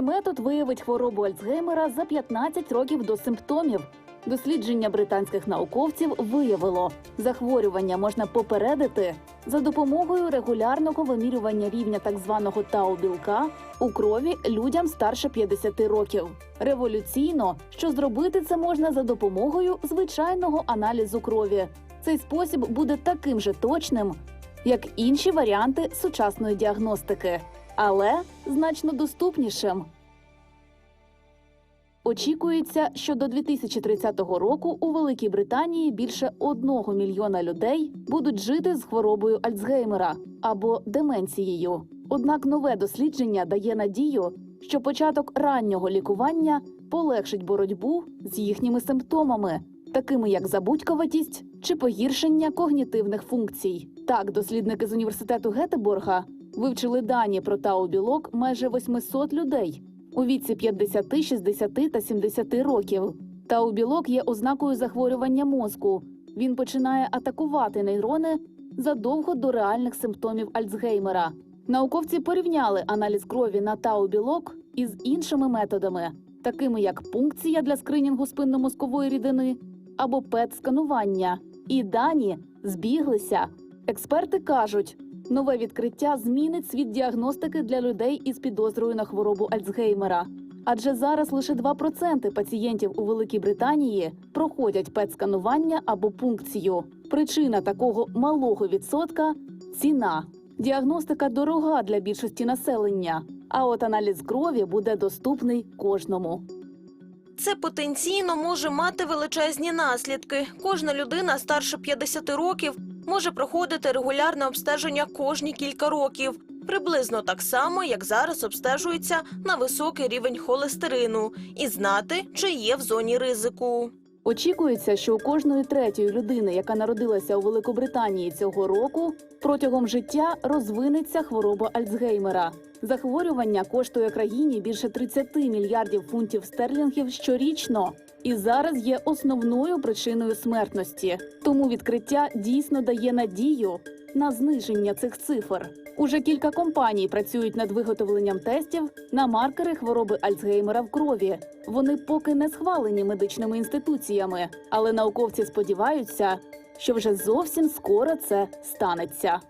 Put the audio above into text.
Цей метод виявить хворобу Альцгеймера за 15 років до симптомів. Дослідження британських науковців виявило, захворювання можна попередити за допомогою регулярного вимірювання рівня так званого тау-білка у крові людям старше 50 років. Революційно, що зробити це можна за допомогою звичайного аналізу крові. Цей спосіб буде таким же точним, як інші варіанти сучасної діагностики, але значно доступнішим. Очікується, що до 2030 року у Великій Британії більше одного мільйона людей будуть жити з хворобою Альцгеймера або деменцією. Однак нове дослідження дає надію, що початок раннього лікування полегшить боротьбу з їхніми симптомами, такими як забудькуватість чи погіршення когнітивних функцій. Так, дослідники з університету Гетеборга вивчили дані про тау-білок майже 800 людей у віці 50, 60 та 70 років. Тау-білок є ознакою захворювання мозку. Він починає атакувати нейрони задовго до реальних симптомів Альцгеймера. Науковці порівняли аналіз крові на тау-білок із іншими методами, такими як пункція для скринінгу спинномозкової рідини або ПЕТ-сканування. І дані збіглися. Експерти кажуть, нове відкриття змінить світ діагностики для людей із підозрою на хворобу Альцгеймера. Адже зараз лише 2% пацієнтів у Великій Британії проходять ПЕТ-сканування або пункцію. Причина такого малого відсотка ціна. Діагностика дорога для більшості населення, а от аналіз крові буде доступний кожному. Це потенційно може мати величезні наслідки. Кожна людина старше 50 років може проходити регулярне обстеження кожні кілька років, приблизно так само, як зараз обстежується на високий рівень холестерину, і знати, чи є в зоні ризику. Очікується, що у кожної третьої людини, яка народилася у Великобританії цього року, протягом життя розвинеться хвороба Альцгеймера. Захворювання коштує країні більше 30 мільярдів фунтів стерлінгів щорічно, і зараз є основною причиною смертності. Тому відкриття дійсно дає надію на зниження цих цифр. Уже кілька компаній працюють над виготовленням тестів на маркери хвороби Альцгеймера в крові. Вони поки не схвалені медичними інституціями, але науковці сподіваються, що вже зовсім скоро це станеться.